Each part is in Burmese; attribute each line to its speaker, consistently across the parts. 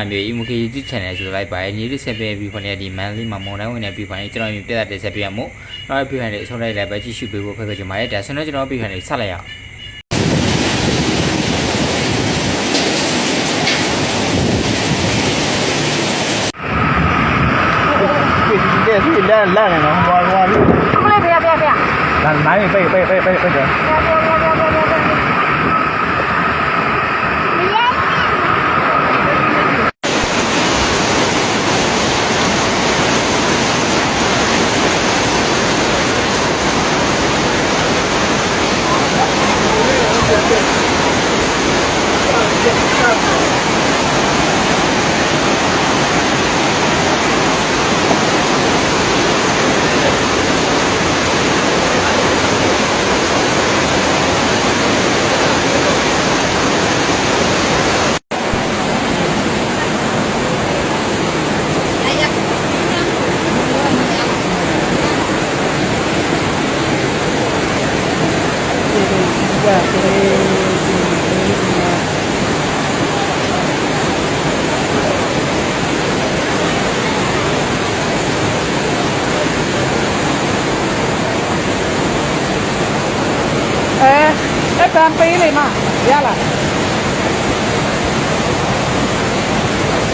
Speaker 1: င်္ဂလာမျိုး UMK YouTube Channel ဆိုလိုက်ပါတယ်ညီလေးဆက်ပေးပြီးခွန်ရဒီမန်လေးမှာမော်ဒန်ဝင်တဲ့ပြီးခွန်လေးကျွန်တော်ပြသက်တဲ့ဆက်ပေးရမို့နောက်ပြီးခွန်လေးအဆုံးလိုက်လိုက်ပဲကြည့်ရှုပေးဖို့ဖိတ်ခေါ်ချင်ပါတယ်ဒါဆိုတော့ကျွန်တော်ပြီးခွန်လေးဆက်လိုက်ရအောင်
Speaker 2: လက်လက်နေတော့ဘာဘာ
Speaker 3: လို့ခုလေးဖေးဖေးဖေးလမ်းမိုင်းဖေးဖေး
Speaker 4: ဖေးဖေးဖေး န်ပေးလေမရလား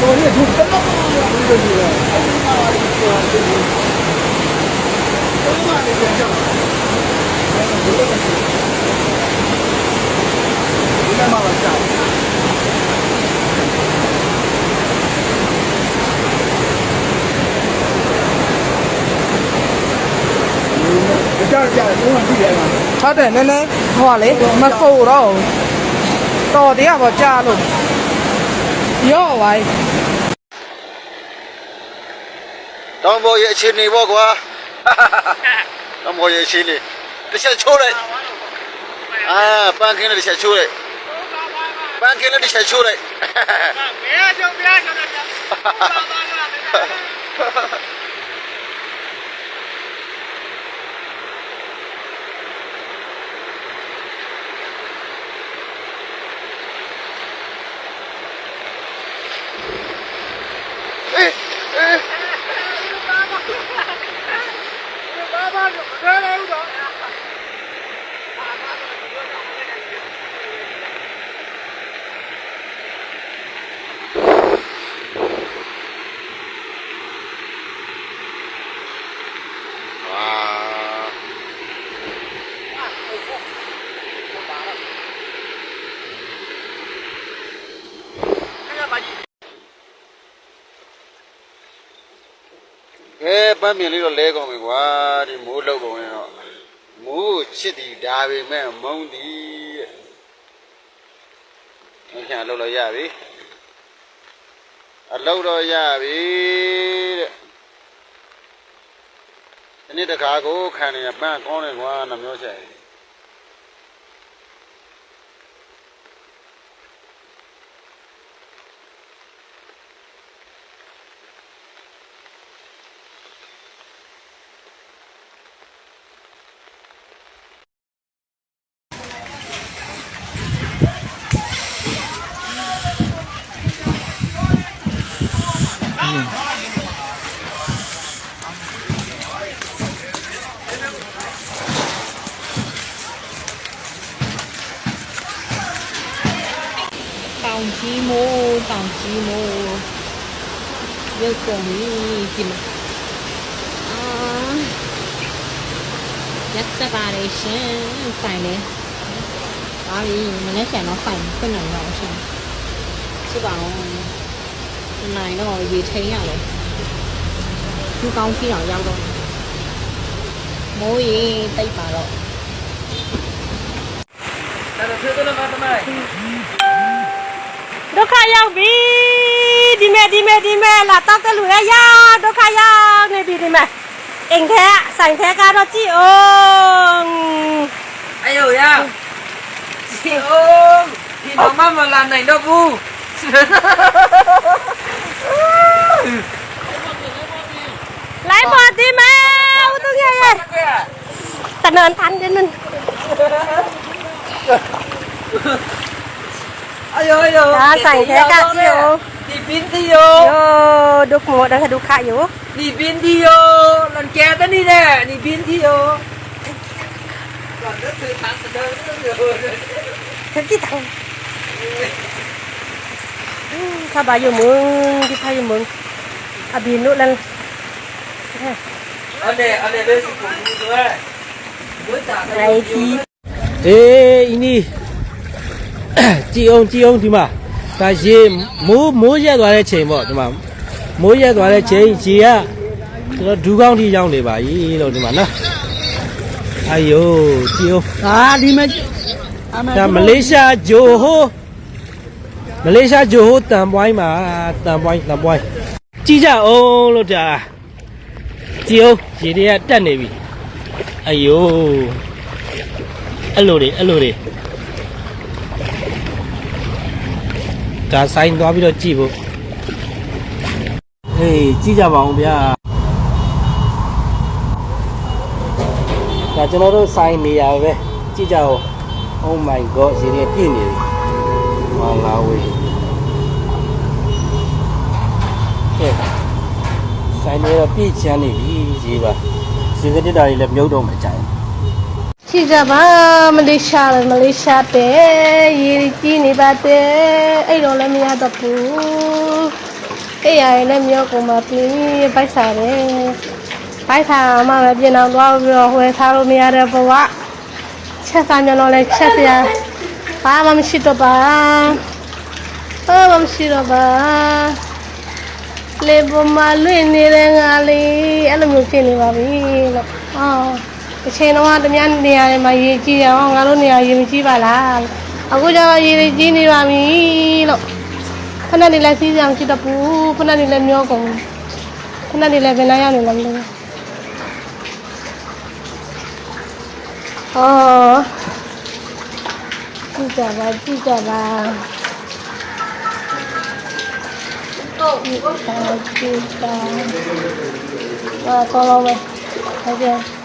Speaker 4: ကိုရဒုက္ခမလို့ဒီလိုအဲ့ဒီမှာဒီဆိုဒီလိုအဲ့ဒီမှာလည်းကြောက်အဲ့ဒါဘယ်လိုလဲဒီမှာမကြောက်ကြောက်ကြောက်ဘုံကြည့်ရမှာ
Speaker 5: ဟုတ်တယ်နည်းနည်းဟိုကလေမဆိုးတော့ဘူးတော်တရားပေါ်ကြားလို့ရော့ပါ යි
Speaker 6: တောင်ပေါ်ရဲ့အခြေအနေပေါ့ကွာတောင်ပေါ်ရဲ့အခြေအနေတစ်ချက်ချိုးလိုက်အာပန်းခင်းနဲ့တစ်ချက်ချိုးလိုက်ပန်းခင်းနဲ့တစ်ချက်ချိုးလိုက်
Speaker 4: ဘယ်ကြောင့်ဘယ်ကြောင့်လဲ
Speaker 6: ဝါ ကဲပန်းမြင်လေးတော့လဲကုန်ပြီကွာဒီမိုးလောက်ကုန်ရင်တော့မိုးချစ်သည်ဒါပေမဲ့မုံသည်တဲ့အခါလောက်တော့ရပြီအလောက်တော့ရပြီတဲ့ဒီနေ့တခါကိုခံနေရပန်းကောင်းတယ်ကွာနှမျိုးဆက်
Speaker 3: တောင်ကြီးမိုးတောင်ကြီးမိုးရုပ်ကုန်ပြီဒီမှာအာရက်စပါရေရှင်ဆိုင်လေပါပြီမနေ့ကတော့ဆိုင်ဖွင့်နေတော့ရှင်စစ်ပါအောင်ဒီနိုင်တော့ရေထိန်ရတယ်သူကောင်းကြည့်တော့ရောက်တော့မိုးရေတိတ်ပါတော့ဒုက္ခရောက်ပြီဒီ ดกขายาวบีดีแม่ดีแม่ดีแม่ละตั้งแต่หลุยยาวดกขา
Speaker 4: ยางในบีดีแม่เอ
Speaker 3: งแท้ใส่แท้การจีโองไอ้หลุยา
Speaker 4: วจีโอ
Speaker 3: งพี่น้องมามา
Speaker 5: ลานไห
Speaker 7: นดอกบูไหลบอดดีแม่ตุ้งเย่แต่เนินทันเดี๋ย
Speaker 5: วนึง ayo ayo Kasih saya kak yo. Di binti yo. Yo duk mo dah duk kak yo. Di binti yo. Lan kaya tadi deh. Di binti
Speaker 7: yo. Lan dah tu tak sedang tu. Kerja tahu. ข้าบายอยู่มึงที่พายอยู่มึงอาบินนู่น
Speaker 5: นั่นเอาเดี๋ยวเอาเดี๋ยว
Speaker 7: ไป
Speaker 5: สุขุมด้วย
Speaker 8: ไอ
Speaker 7: ที
Speaker 4: เอ้ยนี่ ကြည်အောင်ကြည်အောင်ဒီမှာဒါရေမိုးမိုးရက်သွားတဲ့ချိန်ပေါ့ဒီမှာမိုးရက်သွားတဲ့ချိန်ရေကကျွန်တော်ဒူးကောင်းထိရောက်နေပါပြီလို့ဒီမှာနော်အာယိုကြည်အောင်
Speaker 2: ဟာဒီမဲ့အမေ
Speaker 4: ဒါမလေးရှားဂျိုဟိုမလေးရှားဂျိုဟိုတန်ပွိုင်းမှာတန်ပွိုင်းတန်ပွိုင်းကြည့်ကြအောင်လို့ဒါကြည်အောင်ရေတွေကတက်နေပြီအယိုအဲ့လိုတွေအဲ့လိုတွေ ဒါဆိုင်သွားပြီးတော့ကြည့်ဖို့ဟေးကြည့်ကြပါအောင်ဗျာဒါကျွန်တော်တို့ဆိုင်နေရပဲကြည့်ကြအောင် Oh my god ရေတွေပြည့်နေပြီ။ဟောလာဝေး။ကဲဆိုင်နေတော့ပြည့်ချမ်းနေပြီရေပါ။ရေကတက်တာတွေလည်းမြုပ်တော့မကြိုင် ဘူး
Speaker 7: ရှိကြပါမလေးရှားမလေးရှားတဲ့ရေကြီးနေပါတယ်အဲ့တော့လည်းမရတော့ဘူးအဲ့ရရင်လည်းမျိုးကုန်ပါပြီပိုက်စားတယ်ပိုက်စားမှပဲပြင်အောင်သွားပြီးတော့ဝယ်ထားလို့မရတဲ့ဘဝချက်စားမြန်တော့လည်းချက်စရာဘာမှမရှိတော့ပါဘာမှမရှိတော့ပါလေပေါ်မှာလွင့်နေတဲ့ငါလေးအဲ့လိုမျိုးဖြစ်နေပါပြီလို့အော် တစ်ချိန်တော့တမန်နေရာတွေမှာရေကြီးရအောင်ငါတို့နေရာရေမကြီးပါလားအခုကျတော့ရေတွေကြီးနေပါပြီလို့ခဏနေလဲစီးစရာမရှိတော့ဘူးခဏနေလဲမျောကုန်ခဏနေလဲဘယ်နာရောက်နေလဲမသိဘူးအော်ကြည့်ကြပါကြည့်ကြပါတော့ဒီဥစ္စာကြည့်ပါအာတော့လို့ပဲဟုတ်ကဲ့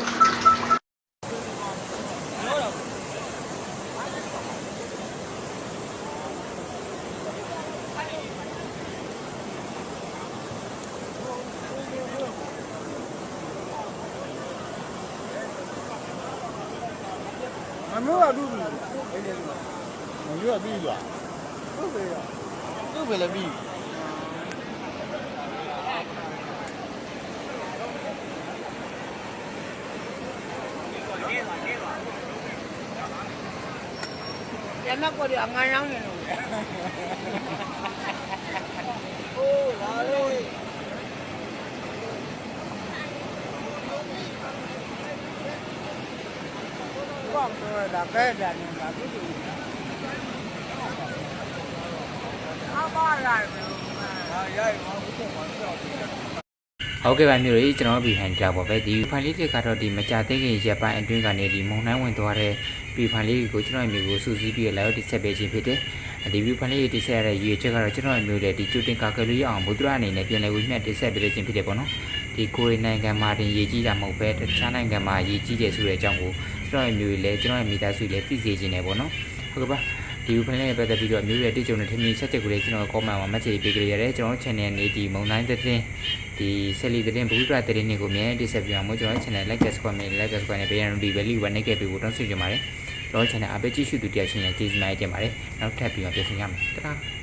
Speaker 2: မမျိုးကတူပြီမမျိုးကပြီးသွားဟုတ်ပြီသူ့ပဲလည်းပြီး
Speaker 1: ဟုတ်ကဲ့ပါမျိုးတွေကျွန်တော်တို့ပြန်ကြပါပဲဒီဖိုင်လေးတွေကတော့ဒီမကြသေးခင်ရက်ပိုင်းအတွင်းကနေဒီမုံနှိုင်းဝင်သွားတဲ့ဒီဖိုင်လေးကိုကျွန်တော်အမျိုးကိုစူးစီးပြီးတော့လည်းတိဆက်ပေးခြင်းဖြစ်တယ်ဒီဗီဖိုင်လေးတိဆက်ရတဲ့ရည်ချက်ကတော့ကျွန်တော်အမျိုးတဲ့ဒီကျူတင်ကာကလေးရအောင်ဘုဒ္ဓအနေနဲ့ပြန်လည်ဝိမြတ်တိဆက်ပေးခြင်းဖြစ်တယ်ပေါ့နော်ဒီကိုရီနိုင်ငံမှာတင်ရည်ကြီးတာမဟုတ်ပဲတခြားနိုင်ငံမှာရည်ကြီးတယ်ဆိုတဲ့အကြောင်းကို ကျွန်တော်အမျိုးလည်းကျွန်တော်မိသားစုလည်းသိစေခြင်းတယ်ပေါ့နော်ဟုတ်ကဲ့ပါဒီဖိုင်လေးပတ်သက်ပြီးတော့အမျိုးရဲ့တိကျုံနဲ့ထင်မြင်ချက်ချက်ကိုလည်းကျွန်တော် comment မှာ message ပေးကြရတယ်ကျွန်တော် channel နေဒီမုံတိုင်းတဲ့ဒီဆက်လီတဲ့ဘူးဒရာတဲ့တွေကိုမြဲတိဆက်ပြအောင်မို့ကျွန်တော် channel like subscribe နဲ့ like subscribe နဲ့ဘေးရန်ဒီ value ဝင်နေခဲ့ပြီးတော့တောင်းဆိုကြပါတယ်ကျွန်တော် channel အပေးကြည့်ရှုသူတရားချင်းရဲ့ကျေးဇူးများတင်ပါတယ်နောက်ထပ်ပြီးတော့ပြန်ဆင်ရမယ်တဒါ